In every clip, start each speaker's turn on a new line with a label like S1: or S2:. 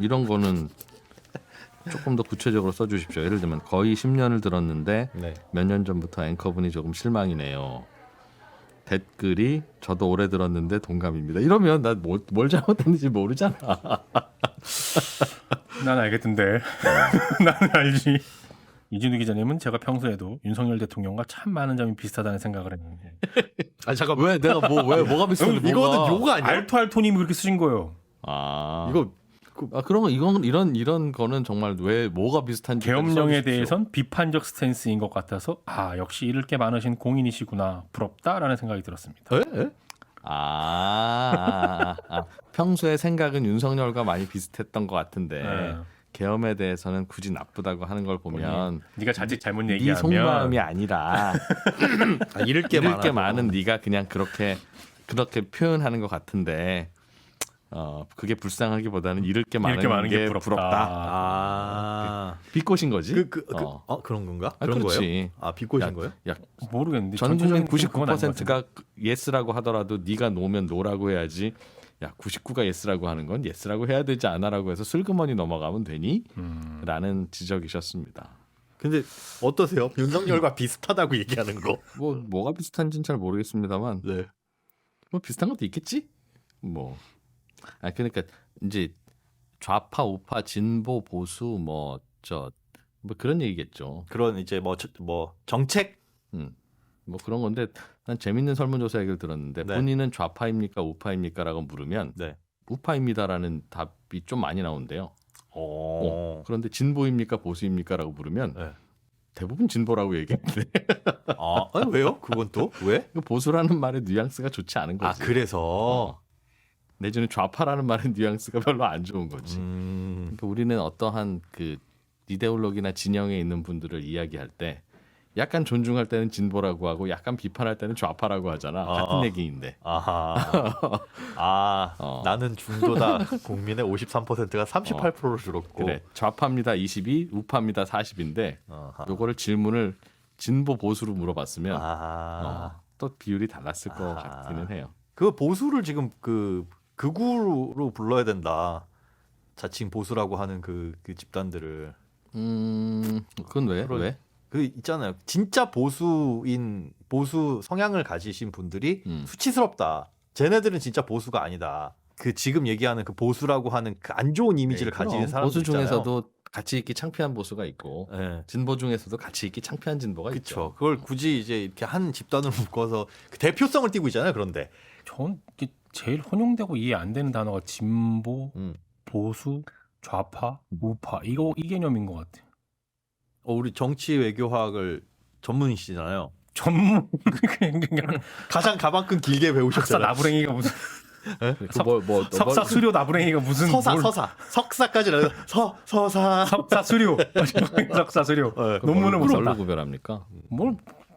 S1: 이런 거는 조금 더 구체적으로 써주십시오. 예를 들면 거의 10년을 들었는데
S2: 네.
S1: 몇 년 전부터 앵커분이 조금 실망이네요. 댓글이 저도 오래 들었는데 동감입니다. 이러면 나뭘 뭘 잘못했는지 모르잖아.
S3: 난 알겠던데. 나는 알지. 이진우 기자님은 제가 평소에도 윤석열 대통령과 참 많은 점이 비슷하다는 생각을 했는데
S2: 아 잠깐
S1: 왜 내가 뭐 왜 뭐가 비슷한데
S2: 이거는
S1: 뭐가?
S2: 요가 아니야?
S3: 알토알토님이 그렇게 쓰신 거예요.
S1: 아
S2: 이거
S1: 아 그런 거 이건 이런 이런 거는 정말 왜 뭐가 비슷한지
S3: 계엄령에 대해선 비판적 스탠스인 것 같아서 아 역시 잃을 게 많으신 공인이시구나 부럽다라는 생각이 들었습니다.
S2: 에? 에?
S1: 아, 아, 아. 평소에 생각은 윤석열과 많이 비슷했던 것 같은데
S3: 네.
S1: 계엄에 대해서는 굳이 나쁘다고 하는 걸 보면
S3: 네가 자칫 잘못
S1: 네
S3: 얘기하면
S1: 속마음이 아니라
S2: 아, 잃을 게
S1: 잃을
S2: 많아.
S1: 게 많은 네가 그냥 그렇게 그렇게 표현하는 것 같은데 어 그게 불쌍하기보다는 잃을 게 많은,
S3: 잃을 게 많은 게
S1: 게
S3: 부럽다.
S1: 부럽다.
S2: 아.
S1: 비꼬신 거지?
S2: 그, 그, 그,
S1: 어.
S2: 어. 그런 건가?
S1: 아,
S2: 그런
S1: 그렇지.
S2: 거예요? 아, 비꼬신
S1: 야,
S2: 거예요?
S1: 야,
S3: 모르겠는데
S1: 전 국민
S3: 전체적인 그건 아닌 것 같은데.
S1: 99%가 예스라고 하더라도 네가 노면 노라고 해야지. 야, 99가 예스라고 하는 건 예스라고 해야 되지 않아라고 해서 슬그머니 넘어가면 되니?
S3: 음.
S1: 라는 지적이셨습니다.
S2: 근데 어떠세요? 윤석열과 비슷하다고 얘기하는 거.
S1: 뭐 뭐가 비슷한지는 잘 모르겠습니다만
S2: 네.
S1: 뭐 비슷한 것도 있겠지? 뭐. 아 그러니까 이제 좌파, 우파, 진보, 보수 뭐 저뭐 그런 얘기겠죠.
S2: 그런 이제 뭐, 저- 뭐 정책
S1: 음. 뭐 그런 건데 난 재밌는 설문조사 얘기를 들었는데
S2: 네.
S1: 본인은 좌파입니까 우파입니까라고 물으면
S2: 네.
S1: 우파입니다라는 답이 좀 많이 나온대요.
S2: 어.
S1: 그런데 진보입니까 보수입니까라고 물으면
S2: 네.
S1: 대부분 진보라고 얘기했는데
S2: 아, 아니, 왜요? 그건 또 왜?
S1: 그 보수라는 말의 뉘앙스가 좋지 않은
S2: 아,
S1: 거지.
S2: 그래서
S1: 어. 내지는 좌파라는 말의 뉘앙스가 별로 안 좋은 거지.
S2: 음.
S1: 그러니까 우리는 어떠한 그 이데올로기나 진영에 있는 분들을 이야기할 때 약간 존중할 때는 진보라고 하고 약간 비판할 때는 좌파라고 하잖아.
S2: 아,
S1: 같은
S2: 아.
S1: 얘기인데.
S2: 아하. 아,
S1: 어.
S2: 나는 중도다. 국민의 53%가 38%로 줄었고.
S1: 그래. 좌파입니다 22, 우파입니다 40인데
S2: 아하.
S1: 요거를 질문을 진보 보수로 물어봤으면
S2: 아.
S1: 어, 또 비율이 달랐을 것
S2: 아.
S1: 같기는 해요.
S2: 그 보수를 지금 그 극우로 불러야 된다. 자칭 보수라고 하는 그, 그 집단들을
S1: 음, 그건 왜?
S2: 그런-
S1: 왜?
S2: 그 있잖아요. 진짜 보수인 보수 성향을 가지신 분들이
S1: 음.
S2: 수치스럽다. 쟤네들은 진짜 보수가 아니다. 그 지금 얘기하는 그 보수라고 하는 그 안 좋은 이미지를
S1: 네,
S2: 가지는
S1: 그럼
S2: 사람들
S1: 보수
S2: 있잖아요.
S1: 중에서도 같이 있기 창피한 보수가 있고
S2: 예.
S1: 진보 중에서도 같이 있기 창피한 진보가
S2: 그렇죠.
S1: 있죠.
S2: 그걸 굳이 이제 이렇게 한 집단으로 묶어서 그 대표성을 띠고 있잖아요. 그런데
S3: 전 이게 제일 혼용되고 이해 안 되는 단어가 진보,
S2: 음.
S3: 보수, 좌파, 우파 이거 이 개념인 것 같아. 요
S2: 어, 우리 정치 외교학을 전문이시잖아요.
S3: 전문
S2: 가장 가방끈 길게
S3: 석사
S2: 배우셨잖아요.
S3: 나부랭이가 무슨
S1: 그뭐 뭐,
S3: 석사 수료 나부랭이가 무슨
S2: 서사
S3: 뭘-
S2: 서사 석사까지는 서 서사
S3: 석사 수료 석사 수료
S2: 네,
S3: 논문을 못
S1: 뭘로. 구별합니까?
S3: 뭘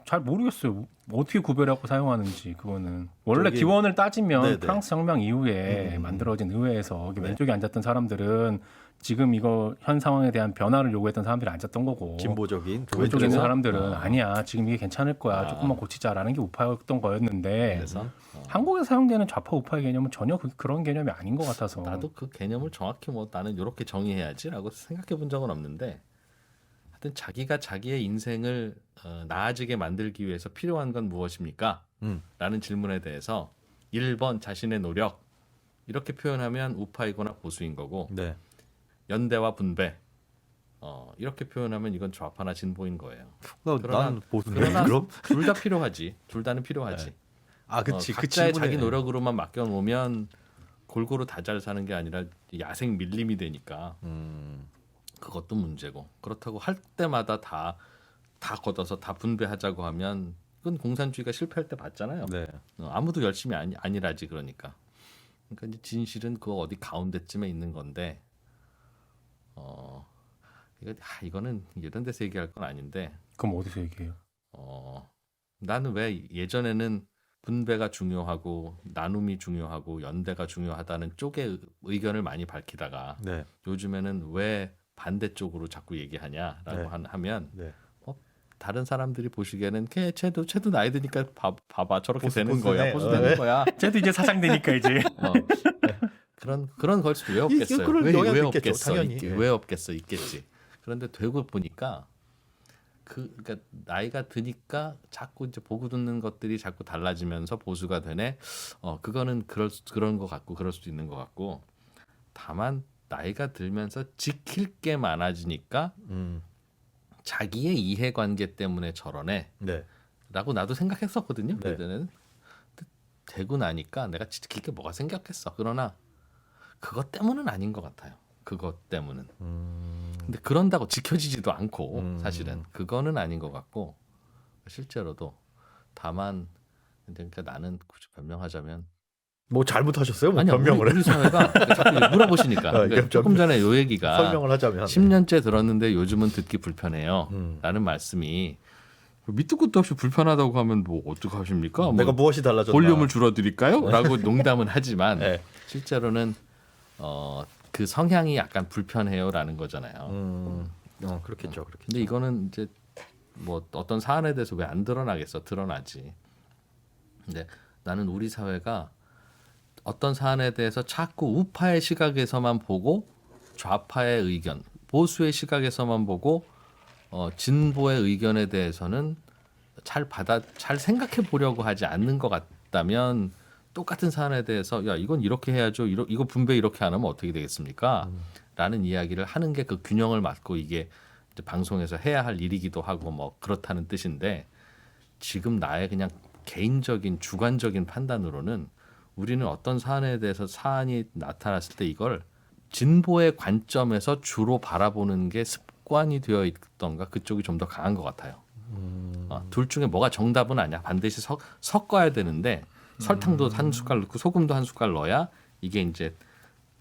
S3: 잘 모르겠어요. 어떻게 구별하고 사용하는지 그거는 원래
S2: 저기-
S3: 기원을 따지면
S2: 네네.
S3: 프랑스 혁명 이후에
S2: 음.
S3: 만들어진 의회에서
S2: 네.
S3: 왼쪽에 앉았던 사람들은 지금 이거 현 상황에 대한 변화를 요구했던 사람들이 앉았던 거고
S2: 진보적인 그
S3: 왼쪽에 있는? 사람들은
S1: 어.
S3: 아니야 지금 이게 괜찮을 거야
S1: 아.
S3: 조금만 고치자라는 게 우파였던 거였는데
S1: 그래서 어.
S3: 한국에 사용되는 좌파 우파의 개념은 전혀 그, 그런 개념이 아닌 것 같아서
S1: 나도 그 개념을 정확히 뭐 나는 이렇게 정의해야지라고 생각해 본 적은 없는데 하여튼 자기가 자기의 인생을 어, 나아지게 만들기 위해서 필요한 건 무엇입니까?
S2: 음.
S1: 라는 질문에 대해서 1번 자신의 노력 이렇게 표현하면 우파이거나 보수인 거고
S2: 네.
S1: 연대와 분배 어, 이렇게 표현하면 이건 좌파나 진보인 거예요.
S2: 나,
S1: 그러나-
S2: 난 보수인데
S1: 그러나
S2: 그럼
S1: 둘 다 필요하지. 둘 다는 필요하지.
S2: 네. 아 그치
S1: 어,
S2: 그
S1: 각자의
S2: 질문에-
S1: 자기 노력으로만 맡겨 놓으면 골고루 다 잘 사는 게 아니라 야생 밀림이 되니까
S2: 음.
S1: 그것도 문제고 그렇다고 할 때마다 다 다 걷어서 다 분배하자고 하면 그건 공산주의가 실패할 때 봤잖아요.
S2: 네.
S1: 어, 아무도 열심히 아니, 아니라지 그러니까. 그러니까 이제 진실은 그 어디 가운데쯤에 있는 건데 어 이거 아, 이거는 이런 데서 얘기할 건 아닌데
S3: 그럼 어디서 얘기해요?
S1: 어, 나는 왜 예전에는 분배가 중요하고 나눔이 중요하고 연대가 중요하다는 쪽의 의- 의견을 많이 밝히다가
S2: 네.
S1: 요즘에는 왜 반대쪽으로 자꾸 얘기하냐라고
S2: 네.
S1: 한- 하면
S2: 네.
S1: 다른 사람들이 보시기에는 걔 쟤도 쟤도 나이 드니까 봐, 봐봐 저렇게
S2: 보수,
S1: 되는
S2: 보수네.
S1: 거야 보수
S2: 어,
S1: 되는
S2: 네.
S1: 거야
S3: 쟤도 이제 사장 되니까 이제
S1: 어, 그런 그런 걸 수도 왜
S2: 이-
S1: 없겠어요?
S2: 그런
S1: 왜, 왜 없겠어?
S2: 당연히.
S1: 있-
S2: 예.
S1: 왜 없겠어? 있겠지. 그런데 되고 보니까 그 그러니까 나이가 드니까 자꾸 이제 보고 듣는 것들이 자꾸 달라지면서 보수가 되네. 어 그거는 그럴 수- 그런 것 같고 그럴 수도 있는 것 같고 다만 나이가 들면서 지킬 게 많아지니까
S2: 음.
S1: 자기의 이해관계 때문에 저러네.
S2: 네.
S1: 라고 나도 생각했었거든요.
S2: 네.
S1: 그때는 되고 나니까 내가 지킬 게 뭐가 생겼겠어. 그러나 그것 때문은 아닌 것 같아요. 그것 때문은.
S2: 음.
S1: 근데 그런다고 지켜지지도 않고
S2: 음.
S1: 사실은 그거는 아닌 것 같고 실제로도 다만 그러니까 나는 굳이 변명하자면
S2: 뭐 잘못하셨어요? 뭐
S1: 아니야
S2: 변명을
S1: 우리, 우리 사회가 자꾸 물어보시니까
S2: 어,
S1: 그러니까 조금 전에 요 얘기가
S2: 설명을 하자면
S1: 10년째 들었는데 요즘은 듣기 불편해요.
S2: 음.
S1: 라는 말씀이 밑도 끝도 없이 불편하다고 하면 뭐 어떡 하십니까? 뭐
S2: 내가 무엇이 달라졌나?
S1: 볼륨을 줄여드릴까요? 라고 농담은 하지만
S2: 네.
S1: 실제로는 어, 그 성향이 약간 불편해요라는 거잖아요.
S2: 음. 어, 그렇겠죠. 그렇겠죠.
S1: 근데 이거는 이제 뭐 어떤 사안에 대해서 왜 안 드러나겠어? 드러나지. 근데 나는 우리 사회가 어떤 사안에 대해서 자꾸 우파의 시각에서만 보고 좌파의 의견, 보수의 시각에서만 보고 어, 진보의 의견에 대해서는 잘 받아 잘 생각해 보려고 하지 않는 것 같다면 똑같은 사안에 대해서 야 이건 이렇게 해야죠. 이러, 이거 분배 이렇게 안 하면 어떻게 되겠습니까? 라는 이야기를 하는 게 그 균형을 맞고 이게 이제 방송에서 해야 할 일이기도 하고 뭐 그렇다는 뜻인데 지금 나의 그냥 개인적인 주관적인 판단으로는 우리는 어떤 사안에 대해서 사안이 나타났을 때 이걸 진보의 관점에서 주로 바라보는 게 습관이 되어 있던가 그쪽이 좀 더 강한 것 같아요. 어, 둘 중에 뭐가 정답은 아니야. 반드시 섞, 섞어야 되는데 설탕도 한 숟갈 넣고 소금도 한 숟갈 넣어야 이게 이제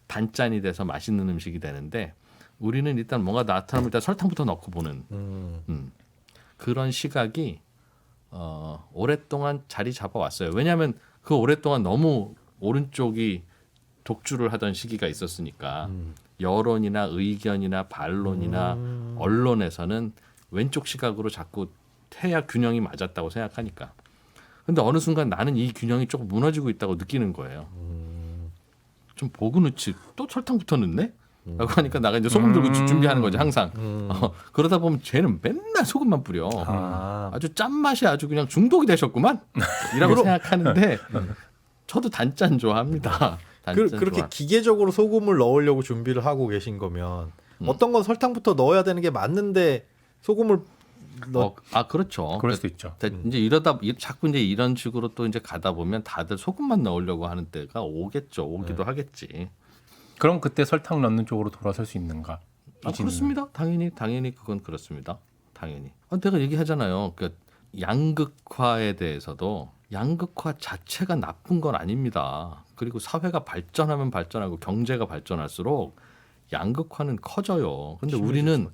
S1: 단짠이 돼서 맛있는 음식이 되는데 우리는 일단 뭔가 나타나면 일단 설탕부터 넣고 보는
S2: 음.
S1: 음, 그런 시각이 어, 오랫동안 자리 잡아왔어요. 왜냐하면 그 오랫동안 너무 오른쪽이 독주를 하던 시기가 있었으니까
S2: 음.
S1: 여론이나 의견이나 반론이나
S2: 음.
S1: 언론에서는 왼쪽 시각으로 자꾸 해야 균형이 맞았다고 생각하니까. 근데 어느 순간 나는 이 균형이 조금 무너지고 있다고 느끼는 거예요.
S2: 음.
S1: 좀 보고 넣지 또 설탕부터 넣네? 라고 하니까 나가 이제 소금 들고 주- 준비하는 거지 항상.
S2: 음.
S1: 어, 그러다 보면 쟤는 맨날 소금만 뿌려.
S2: 아.
S1: 아주 짠맛이 아주 그냥 중독이 되셨구만. 이라고 생각하는데 저도 단짠 좋아합니다.
S2: 그,
S1: 단짠
S2: 그 렇게
S1: 좋아.
S2: 기계적으로 소금을 넣으려고 준비를 하고 계신 거면
S1: 음.
S2: 어떤 건 설탕부터 넣어야 되는 게 맞는데 소금을 넣
S1: 어, 아 그렇죠.
S3: 그럴 수도 있죠.
S1: 자, 이제 이러다 이- 자꾸 이제 이런 식으로 또 이제 가다 보면 다들 소금만 넣으려고 하는 때가 오겠죠. 오기도 하겠지.
S3: 그럼 그때 설탕 넣는 쪽으로 돌아설 수 있는가?
S1: 아. 그렇습니다. 당연히 당연히 그건 그렇습니다. 당연히. 아, 내가 얘기하잖아요. 그 양극화에 대해서도 양극화 자체가 나쁜 건 아닙니다. 그리고 사회가 발전하면 발전하고 경제가 발전할수록 양극화는 커져요. 근데 우리는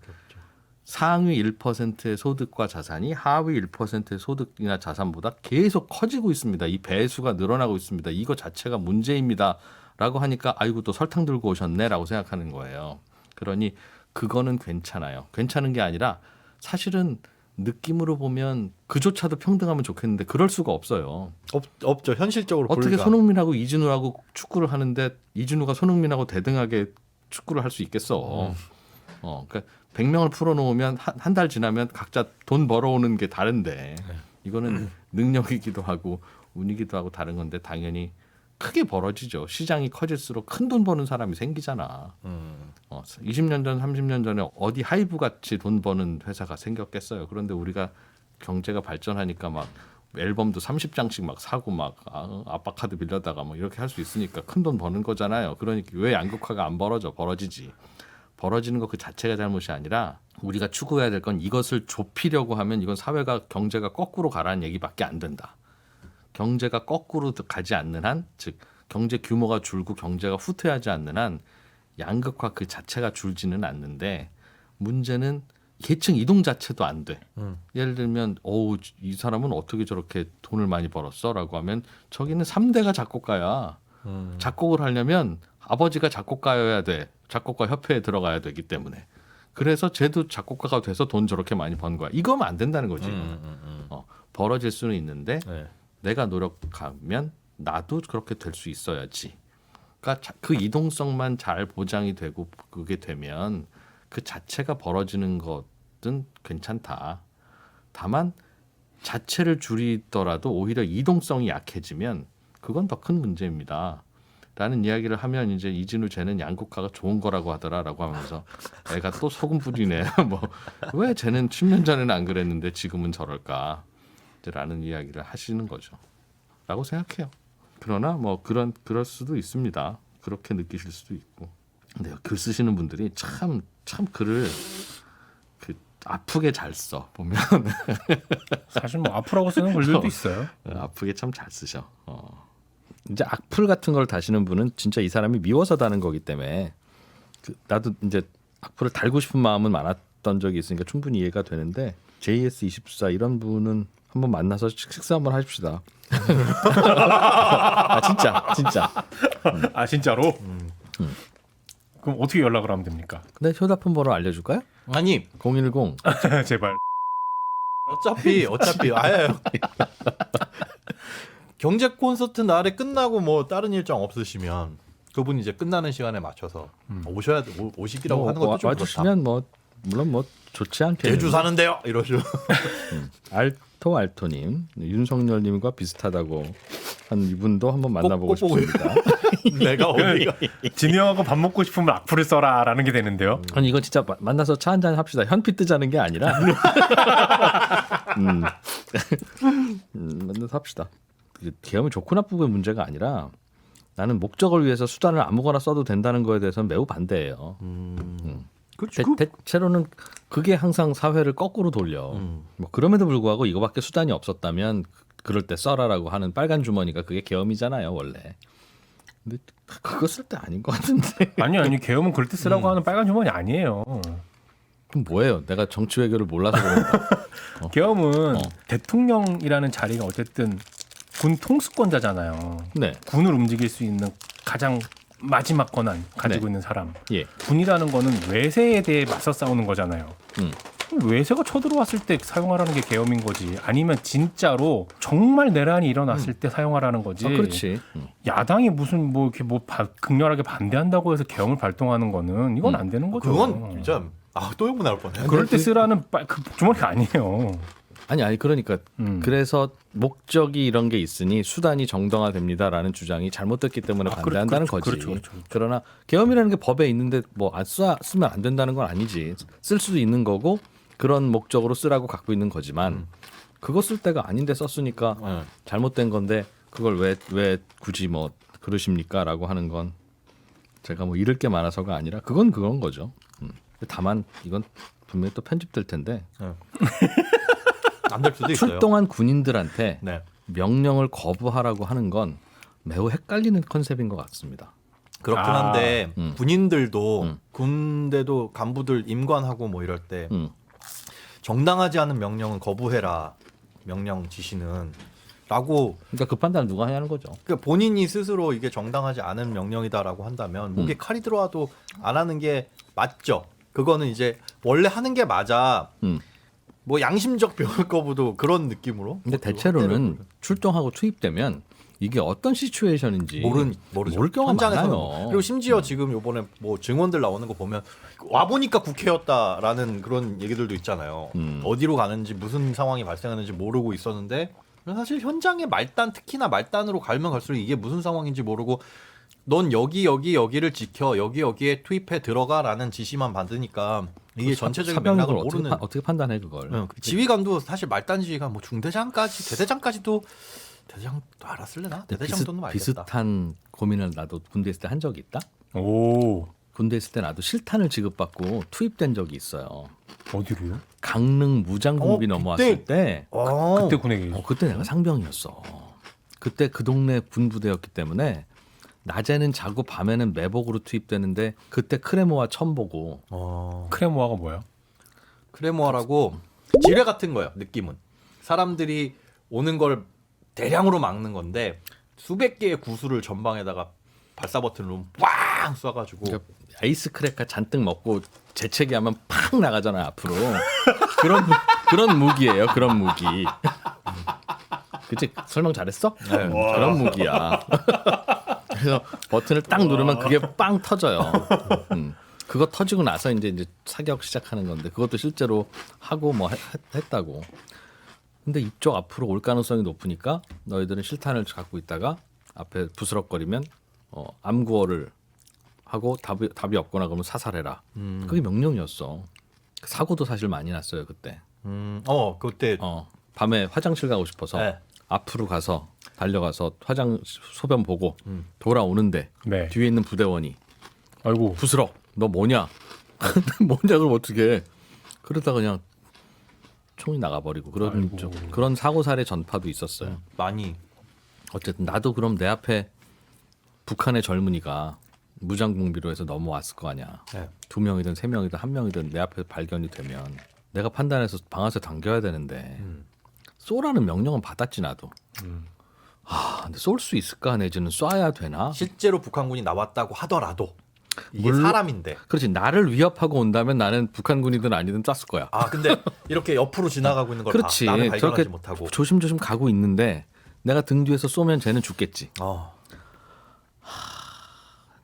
S1: 상위 1%의 소득과 자산이 하위 1%의 소득이나 자산보다 계속 커지고 있습니다. 이 배수가 늘어나고 있습니다. 이거 자체가 문제입니다. 라고 하니까 아이고 또 설탕 들고 오셨네 라고 생각하는 거예요. 그러니 그거는 괜찮아요. 괜찮은 게 아니라 사실은 느낌으로 보면 그조차도 평등하면 좋겠는데 그럴 수가 없어요.
S2: 없, 없죠 현실적으로
S1: 어떻게
S2: 불가.
S1: 손흥민하고 이진우하고 축구를 하는데 이진우가 손흥민하고 대등하게 축구를 할 수 있겠어. 어, 그러니까 100명을 풀어놓으면 한 달 지나면 각자 돈 벌어오는 게 다른데 이거는 능력이기도 하고 운이기도 하고 다른 건데 당연히 크게 벌어지죠. 시장이 커질수록 큰 돈 버는 사람이 생기잖아.
S2: 음.
S1: 어, 20년 전, 30년 전에 어디 하이브 같이 돈 버는 회사가 생겼겠어요. 그런데 우리가 경제가 발전하니까 막 앨범도 30장씩 막 사고 막 아, 아빠 카드 빌려다가 막 이렇게 할 수 있으니까 큰 돈 버는 거잖아요. 그러니까 왜 양극화가 안 벌어져? 벌어지지. 벌어지는 것 그 자체가 잘못이 아니라 우리가 추구해야 될 건 이것을 좁히려고 하면 이건 사회가 경제가 거꾸로 가라는 얘기밖에 안 된다. 경제가 거꾸로 가지 않는 한, 즉 경제 규모가 줄고 경제가 후퇴하지 않는 한 양극화 그 자체가 줄지는 않는데 문제는 계층 이동 자체도 안 돼.
S2: 음.
S1: 예를 들면 어우 이 사람은 어떻게 저렇게 돈을 많이 벌었어라고 하면 저기는 3대가 작곡가야.
S2: 음.
S1: 작곡을 하려면 아버지가 작곡가여야 돼. 작곡가 협회에 들어가야 되기 때문에. 그래서 쟤도 작곡가가 돼서 돈 저렇게 많이 번 거야. 이거면 안 된다는 거지.
S2: 음, 음, 음.
S1: 어, 벌어질 수는 있는데
S2: 네.
S1: 내가 노력하면 나도 그렇게 될 수 있어야지. 자- 그 이동성만 잘 보장이 되고 그게 되면 그 자체가 벌어지는 것은 괜찮다. 다만 자체를 줄이더라도 오히려 이동성이 약해지면 그건 더 큰 문제입니다. 라는 이야기를 하면 이제 이진우 쟤는 양국화가 좋은 거라고 하더라라고 하면서 애가 또 소금 뿌리네. 뭐 왜 쟤는 10년 전에는 안 그랬는데 지금은 저럴까? 라는 이야기를 하시는 거죠. 라고 생각해요. 그러나 뭐 그런 그럴 수도 있습니다. 그렇게 느끼실 수도 있고. 근데 글 쓰시는 분들이 참 참 글을 그 아프게 잘 써 보면
S3: 사실 뭐 앞으로하고 쓰는 글들도 있어요.
S1: 아프게 참 잘 쓰셔. 어. 이제 악플 같은 걸 다시는 분은 진짜 이 사람이 미워서 다는 거기 때문에 그 나도 이제 악플을 달고 싶은 마음은 많았던 적이 있으니까 충분히 이해가 되는데 JS24 이런 분은 한번 만나서 식- 식사 한번 하십시다. 아 진짜 진짜.
S3: 아 진짜로? 그럼 어떻게 연락을 하면 됩니까?
S1: 근데 휴대폰 번호 알려줄까요?
S2: 아니
S1: 010
S3: 제발.
S2: 어차피 어차피 아예 경제 콘서트 날에 끝나고 뭐 다른 일정 없으시면 그분 이제 끝나는 시간에 맞춰서 오셔야 돼 오, 오시기라고
S1: 뭐
S2: 하는 것도
S1: 와-
S2: 좀 그렇다.
S1: 와주시면 뭐 물론 뭐 좋지 않게
S2: 제주 사는데요 이러시고
S1: 알토 알토님 윤석열님과 비슷하다고 한 이분도 한번 만나보고
S2: 꼭 보고
S1: 싶습니다.
S2: 내가 어디가
S3: 진이 형하고 밥 먹고 싶으면 악플을 써라라는 게 되는데요.
S1: 아니 이거 진짜 마- 만나서 차 한잔 합시다. 현피 뜨자는 게 아니라 음, 음, 만나서 합시다. 이게 계엄이 좋고 나쁘고의 문제가 아니라 나는 목적을 위해서 수단을 아무거나 써도 된다는 거에 대해서는 매우 반대예요.
S2: 그렇죠.
S1: 대, 대체로는 그게 항상 사회를 거꾸로 돌려.
S2: 음.
S1: 뭐 그럼에도 불구하고 이거밖에 수단이 없었다면 그럴 때 써라라고 하는 빨간 주머니가 그게 계엄이잖아요 원래. 근데 그거 쓸 때 아닌 것 같은데.
S3: 아니 아니 계엄은 그럴 때 쓰라고 하는 빨간 주머니 아니에요.
S1: 그럼 뭐예요? 내가 정치 외교를 몰라서 그런가?
S3: 계엄은
S1: 어.
S3: 대통령이라는 자리가 어쨌든 군 통수권자잖아요.
S1: 네.
S3: 군을 움직일 수 있는 가장 마지막 권한 가지고
S1: 네.
S3: 있는 사람.
S1: 예.
S3: 군이라는 거는 외세에 대해 맞서 싸우는 거잖아요.
S1: 음.
S3: 외세가 쳐들어왔을 때 사용하라는 게 계엄인 거지. 아니면 진짜로 정말 내란이 일어났을 때 사용하라는 거지.
S1: 아, 그렇지. 음.
S3: 야당이 무슨 뭐 이렇게 뭐 바- 극렬하게 반대한다고 해서 계엄을 발동하는 거는 이건
S1: 음.
S3: 안 되는 거죠.
S2: 그건 진짜 아또 욕 나올 뻔해.
S3: 그럴 때 쓰라는 빨- 그 주머니가 아니에요.
S1: 아니 아니 그러니까
S3: 음.
S1: 그래서 목적이 이런 게 있으니 수단이 정당화됩니다라는 주장이 잘못됐기 때문에
S3: 아,
S1: 반대한다는
S3: 그렇죠,
S1: 거지.
S3: 그렇죠, 그렇죠, 그렇죠.
S1: 그러나 계엄이라는 게 법에 있는데 뭐안 쓰면 안 된다는 건 아니지. 쓸 수도 있는 거고 그런 목적으로 쓰라고 갖고 있는 거지만
S3: 음.
S1: 그거 쓸 때가 아닌데 썼으니까
S2: 네.
S1: 잘못된 건데 그걸 왜 왜 굳이 뭐 그러십니까라고 하는 건 제가 뭐 잃을 게 많아서가 아니라 그건 그건 거죠. 음. 다만 이건 분명히 또 편집될 텐데
S2: 안 될 수도 있어요.
S1: 출동한 군인들한테
S2: 네.
S1: 명령을 거부하라고 하는 건 매우 헷갈리는 컨셉인 것 같습니다.
S2: 그렇긴
S3: 아,
S2: 한데
S1: 음.
S2: 군인들도
S1: 음.
S2: 군대도 간부들 임관하고 뭐 이럴 때
S1: 음.
S2: 정당하지 않은 명령은 거부해라 명령 지시는 라고
S1: 그러니까 그 판단을 누가 하냐는 거죠.
S2: 그 본인이 스스로 이게 정당하지 않은 명령이다라고 한다면 목에
S1: 음.
S2: 칼이 들어와도 안 하는 게 맞죠. 그거는 이제 원래 하는 게 맞아.
S1: 음.
S2: 뭐 양심적 병을 거부도 그런 느낌으로.
S1: 근데
S2: 뭐
S1: 대체로는 출동하고 투입되면 이게 어떤 시츄에이션인지
S2: 모른 모르죠.
S1: 모를 경우가
S2: 현장에서는
S1: 많아요.
S2: 그리고 심지어 지금 요번에 뭐 증언들 나오는 거 보면 와 보니까 국회였다라는 그런 얘기들도 있잖아요.
S1: 음.
S2: 어디로 가는지 무슨 상황이 발생하는지 모르고 있었는데 사실 현장에 말단 특히나 말단으로 가면 갈수록 이게 무슨 상황인지 모르고 넌 여기 여기 여기를 지켜 여기 여기에 투입해 들어가라는 지시만 받으니까 이게
S1: 그 사-
S2: 전체적인
S1: 사병을
S2: 맥락을
S1: 어떻게,
S2: 모르는
S1: 파- 어떻게 판단해 그걸?
S2: 응, 그 지휘관도 사실 말단 지휘관 뭐 중대장까지 대대장까지도 대대장 도 알았을래나
S1: 근데
S2: 대대장도는
S1: 비슷,
S2: 알겠다.
S1: 비슷한 고민을 나도 군대 있을 때 한 적이 있다.
S3: 오
S1: 군대 있을 때 나도 실탄을 지급받고 투입된 적이 있어요.
S3: 어디로요?
S1: 강릉 무장군비
S2: 어,
S1: 넘어왔을 때
S2: 어,
S3: 그때 군에게
S1: 어, 그때 내가 상병이었어. 그때 그 동네 군부대였기 때문에 낮에는 자고 밤에는 매복으로 투입되는데 그때 크레모와 처음 보고
S2: 어,
S3: 크레모아가 뭐야?
S2: 크레모아라고 지뢰 같은 거예요. 느낌은 사람들이 오는 걸 대량으로 막는 건데 수백 개의 구슬을 전방에다가 발사 버튼으로 빵 쏴가지고
S1: 그러니까 아이스 크래커 잔뜩 먹고 재채기 하면 팍 나가잖아 앞으로 그런 무- 그런 무기예요. 그런 무기. 그치 설명 잘했어?
S2: 네.
S1: 음, 그런 무기야. 그래서 버튼을 딱 누르면 그게 빵 터져요. 음. 그거 터지고 나서 이제 이제 사격 시작하는 건데 그것도 실제로 하고 뭐 했, 했다고. 근데 이쪽 앞으로 올 가능성이 높으니까 너희들은 실탄을 갖고 있다가 앞에 부스럭거리면 어, 암구어를 하고 답이 답이 없거나 그러면 사살해라. 그게 명령이었어. 사고도 사실 많이 났어요 그때.
S2: 음, 어 그때
S1: 어, 밤에 화장실 가고 싶어서
S2: 네.
S1: 앞으로 가서 달려가서 화장 소변 보고
S2: 음.
S1: 돌아오는데
S3: 네.
S1: 뒤에 있는 부대원이
S3: 아이고
S1: 부스럭 너 뭐냐 뭐냐 그럼 어떻게 그러다 그냥 총이 나가버리고 그런. 좀 그런 사고 사례 전파도 있었어요.
S2: 많이
S1: 어쨌든 나도 그럼 내 앞에 북한의 젊은이가 무장 공비로 해서 넘어왔을 거 아니야.
S2: 네.
S1: 두 명이든 세 명이든 한 명이든 내 앞에 발견이 되면 내가 판단해서 방아쇠 당겨야 되는데
S2: 음.
S1: 쏘라는 명령은 받았지 나도.
S3: 음.
S1: 아 근데 쏠 수 있을까 내지는 쏴야 되나?
S2: 실제로 북한군이 나왔다고 하더라도 이게
S1: 물론-
S2: 사람인데
S1: 그렇지 나를 위협하고 온다면 나는 북한군이든 아니든 쐈을 거야.
S2: 아 근데 이렇게 옆으로 지나가고 있는 걸
S1: 그렇지.
S2: 봐. 나는 발견하지
S1: 저렇게
S2: 못하고
S1: 조심조심 가고 있는데 내가 등 뒤에서 쏘면 쟤는 죽겠지.
S2: 어.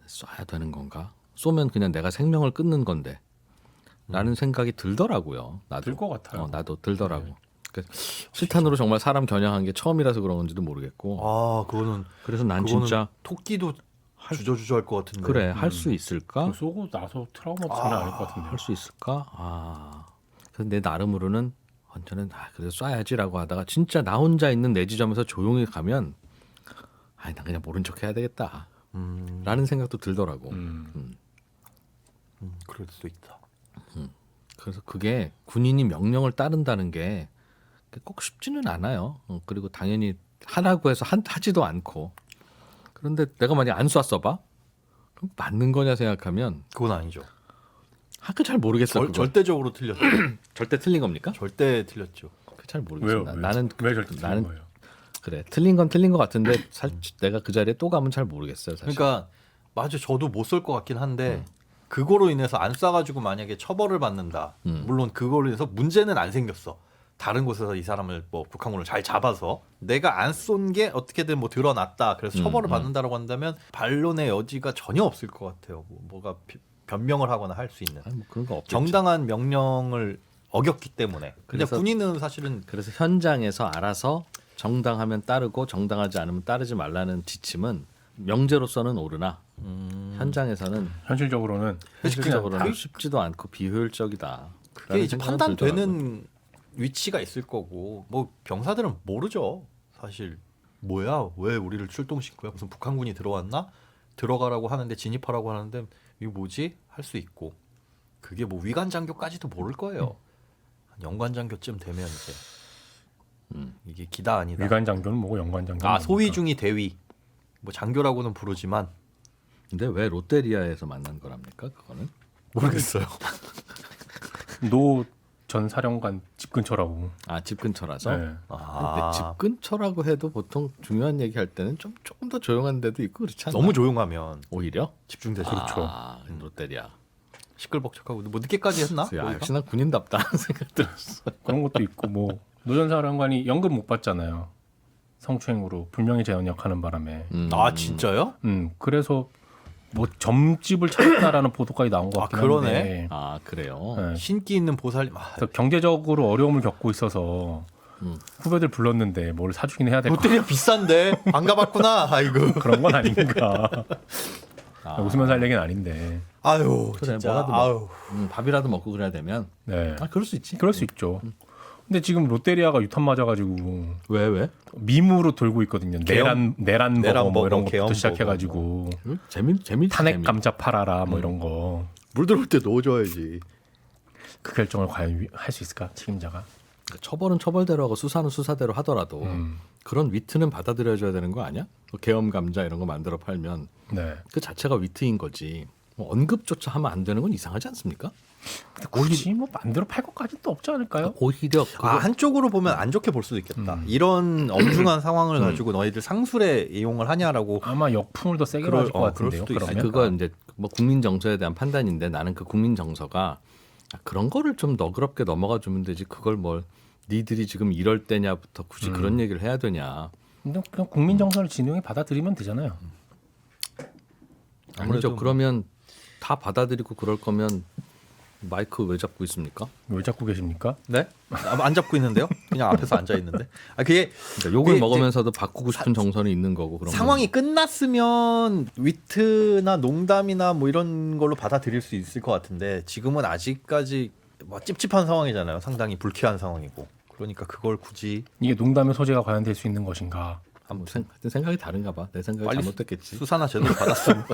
S1: 쏴야 되는 건가? 쏘면 그냥 내가 생명을 끊는 건데. 라는 생각이 들더라고요. 나도.
S3: 들것 같아요.
S1: 어, 나도 들더라고. 그 실탄으로 정말 사람 겨냥한 게 처음이라서 그런 건지도 모르겠고.
S2: 아 그거는
S1: 그래서 난
S2: 그거는
S1: 진짜
S2: 토끼도 주저주저할 것 같은데
S1: 그래 할 수 있을까?
S3: 쏘고 나서 트라우마 없으면 아닐 것 같은데.
S1: 할 수 있을까? 아. 그래서 내 나름으로는 완전은 아, 그래서 쏴야지라고 하다가 진짜 나 혼자 있는 내 지점에서 조용히 가면 아니 나 그냥 모른 척 해야 되겠다.
S2: 음,
S1: 라는 생각도 들더라고.
S3: 음.
S2: 음, 그럴 수도 있다
S1: 그래서 그게 군인이 명령을 따른다는 게 꼭 쉽지는 않아요. 어, 그리고 당연히 하라고 해서 한, 하지도 않고. 그런데 내가 만약 안 쐈어 봐? 그럼 맞는 거냐 생각하면
S2: 그건 아니죠
S1: 하그 잘 모르겠어.
S2: 절,
S1: 그거.
S2: 절대적으로 틀렸죠
S1: 절대 틀린 겁니까?
S2: 절대 틀렸죠
S1: 그 잘 모르겠어.
S3: 왜요?
S1: 나-
S3: 왜?
S1: 나는
S3: 왜 저렇게
S1: 나는
S3: 나는 거예요?
S1: 그래 틀린 건 틀린 것 같은데 살, 내가 그 자리에 또 가면 잘 모르겠어요. 사실.
S2: 그러니까 맞아 저도 못 쏠 것 같긴 한데
S1: 음.
S2: 그거로 인해서 안 쏴가지고 만약에 처벌을 받는다
S1: 음.
S2: 물론 그거로 인해서 문제는 안 생겼어 다른 곳에서 이 사람을 뭐 북한군을 잘 잡아서 내가 안 쏜 게 어떻게든 뭐 드러났다. 그래서
S1: 음,
S2: 처벌을
S1: 음.
S2: 받는다라고 한다면 반론의 여지가 전혀 없을 것 같아요. 뭐, 뭐가 비- 변명을 하거나 할 수 있는.
S1: 아니, 뭐 그런 거 없겠죠.
S2: 정당한 명령을 어겼기 때문에. 근데
S1: 그래서-
S2: 군인은 사실은
S1: 그래서 현장에서 알아서 정당하면 따르고 정당하지 않으면 따르지 말라는 지침은 명제로서는 오르나?
S2: 음,
S1: 현장에서는
S3: 현실적으로는
S1: 현실적으로는 쉽지도 않고 비효율적이다.
S2: 그게 이제 판단되는 위치가 있을 거고 뭐 병사들은 모르죠. 사실 뭐야 왜 우리를 출동시킨 거야 무슨 북한군이 들어왔나? 들어가라고 하는데 진입하라고 하는데 이거 뭐지? 할 수 있고. 그게 뭐 위관 장교까지도 모를 거예요. 한 연관 장교쯤 되면 이제. 음, 이게 기다 아니다.
S3: 위관 장교는 뭐고 연관 장교?
S2: 아 소위 중위 대위. 뭐 장교라고는 부르지만.
S1: 근데 왜 롯데리아에서 만난 거랍니까? 그거는?
S2: 모르겠어요.
S3: 노 전 사령관 집 근처라고.
S1: 아 집 근처라서.
S3: 네.
S1: 근데
S2: 아,
S1: 집 근처라고 해도 보통 중요한 얘기 할 때는 좀 조금 더 조용한 데도 있고 그렇지 않나?
S2: 너무 조용하면
S1: 오히려
S2: 집중되죠
S3: 그렇죠.
S1: 아, 롯데리아.
S2: 시끌벅적하고 뭐 늦게까지 했나
S1: 야,
S2: 거기가?
S1: 역시나 군인답다 하는 생각 들었어.
S3: 그런 것도 있고 뭐 노전 사령관이 연금 못 받잖아요. 성추행으로 불명예 재연역하는 바람에.
S1: 음.
S2: 아 진짜요?
S3: 음 그래서 뭐 점집을 찾았다라는 보도까지 나온 것
S2: 아,
S3: 같긴
S2: 그러네.
S3: 한데.
S1: 아 그래요.
S3: 네.
S2: 신기 있는 보살님 아,
S3: 그래서 경제적으로 어려움을 겪고 있어서
S1: 음.
S3: 후배들 불렀는데 뭘 사주긴 해야 될것 같아.
S2: 롯데리아 비싼데 안 가봤구나 아이고
S3: 그런 건 아닌가.
S1: 아.
S3: 웃으면서 할 얘기는 아닌데.
S2: 아유
S1: 그래,
S2: 진짜
S1: 뭐라도 뭐.
S2: 아유
S1: 음, 밥이라도 먹고 그래야 되면
S3: 네.
S1: 아 그럴 수 있지.
S3: 그럴 수 있죠. 근데 지금 롯데리아가 유탄 맞아가지고
S1: 왜 왜?
S3: 밈으로 돌고 있거든요. 내란 내란 버거
S2: 내란
S3: 뭐
S2: 버거,
S3: 이런 것부터 시작해가지고
S1: 음, 재미 재미
S3: 탄핵 감자 팔아라 뭐 이런 거.
S2: 물 들어올 때 넣어줘야지
S3: 그 결정을 과연 할 수 있을까 책임자가?
S1: 그러니까 처벌은 처벌대로 하고 수사는 수사대로 하더라도
S3: 음.
S1: 그런 위트는 받아들여줘야 되는 거 아니야? 뭐 계엄 감자 이런 거 만들어 팔면
S3: 네.
S1: 그 자체가 위트인 거지. 뭐 언급조차 하면 안 되는 건 이상하지 않습니까?
S3: 근데 굳이 뭐 만들어 팔 것까지는 또 없지 않을까요?
S1: 오히려 그거
S2: 아 한쪽으로 보면 안 좋게 볼 수도 있겠다
S3: 음.
S2: 이런 엄중한 상황을 가지고 너희들 상술에 이용을 하냐라고
S3: 아마 역풍을 더 세게
S2: 그럴-
S3: 맞을 것
S2: 어, 그럴
S3: 같은데요.
S2: 수도 있어요.
S3: 그러면
S1: 그거 이제 뭐 국민 정서에 대한 판단인데 나는 그 국민 정서가 아, 그런 거를 좀 너그럽게 넘어가 주면 되지 그걸 뭘 니들이 지금 이럴 때냐부터 굳이
S3: 음.
S1: 그런 얘기를 해야 되냐.
S3: 근데 그냥 국민 정서를 진영이 받아들이면 되잖아요.
S1: 아니죠.
S2: 아무래도
S1: 그러면 다 받아들이고 그럴 거면 마이크 왜 잡고 있습니까?
S3: 왜 잡고 계십니까?
S2: 네? 아, 안 잡고 있는데요? 그냥 앞에서 앉아 있는데. 아 그게
S1: 그러니까 욕을
S2: 그게
S1: 먹으면서도 바꾸고 싶은 정선이 있는 거고 그런
S2: 상황이 끝났으면 위트나 농담이나 뭐 이런 걸로 받아들일 수 있을 것 같은데 지금은 아직까지 뭐 찝찝한 상황이잖아요. 상당히 불쾌한 상황이고. 그러니까 그걸 굳이
S3: 이게 농담의 소재가 과연 될 수 있는 것인가?
S1: 뭐 생, 생각이 다른가 봐. 내 생각이 잘못됐겠지.
S2: 수사나 제대로 받았으면